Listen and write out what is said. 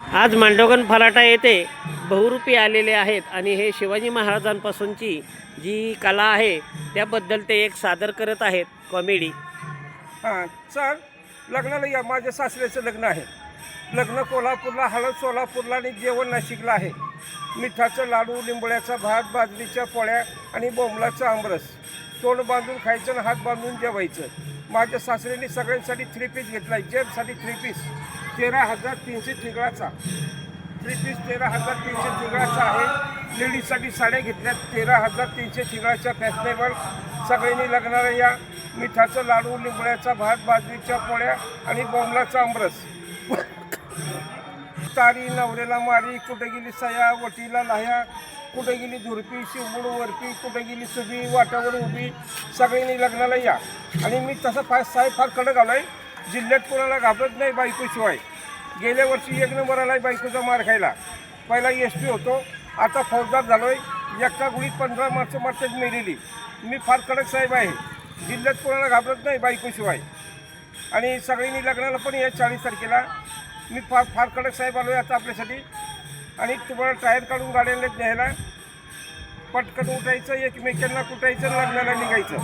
आज मांडवगण फलाटा येथे बहुरूपी आलेले आहेत आणि हे शिवाजी महाराजांपासूनची जी कला आहे त्याबद्दल ते एक सादर करत आहेत. कॉमेडी. हां सर लग्नाला या माझ्या सासऱ्याचं लग्न आहे. लग्न कोल्हापूरला हळद सोलापूरला आणि जेवण नाशिकला आहे. मिठाचं लाडू लिंबोळ्याचा भात बाजरीच्या पोळ्या आणि बोंबलाचं आमरस. तोंड बांधून खायचं आणि हात बांधून जेवायचं. माझ्या सासऱ्यांनी सगळ्यांसाठी थ्री पीस घेतला आहे जेमसाठी थ्री पीस तेरा हजार तीनशे तिघळाचा थ्री पीस तेरा हजार तीनशे तिघळाचा आहे. लेडीजसाठी साड्या घेतल्यात. तेरा हजार तीनशे तिघळाच्या फॅशनेबल सगळ्यांनी लागणाऱ्या या मिठाचं लाडू लिंबळ्याचा भात बाजरीच्या पोळ्या आणि बोंबलाचा आमरस. तारी नवरेला मारी कुठे गेली सया वटीला लाह्या कुठे गेली झुरपी शिवबुड वरपी कुठे गेली सुबी वाटावर उभी सगळ्यांनी लग्नाला या. आणि मी तसं फार साहेब फार कडक आलो आहे जिल्ह्यात कोणाला घाबरत नाही बायकोशिवाय. गेल्या वर्षी एक नंबर आलाय बायकोचा मार खायला. पहिला एस टी होतो. आता फौजदार झालो आहे एका गुळीत पंधरा मार्च मार्चात मेलेली. मी फार कडक साहेब आहे. जिल्ह्यात कोणाला घाबरत नाही बायकोशिवाय. आणि सगळ्यांनी लग्नाला पण या चाळीस तारखेला. मी फार फार कडक साहेब आलो आहे आता आपल्यासाठी. आणि तुम्हाला टायर काढून गाड्यांना न्यायला पटकन उठायचं एकमेकांना कुटायचं लग्नाला निघायचं.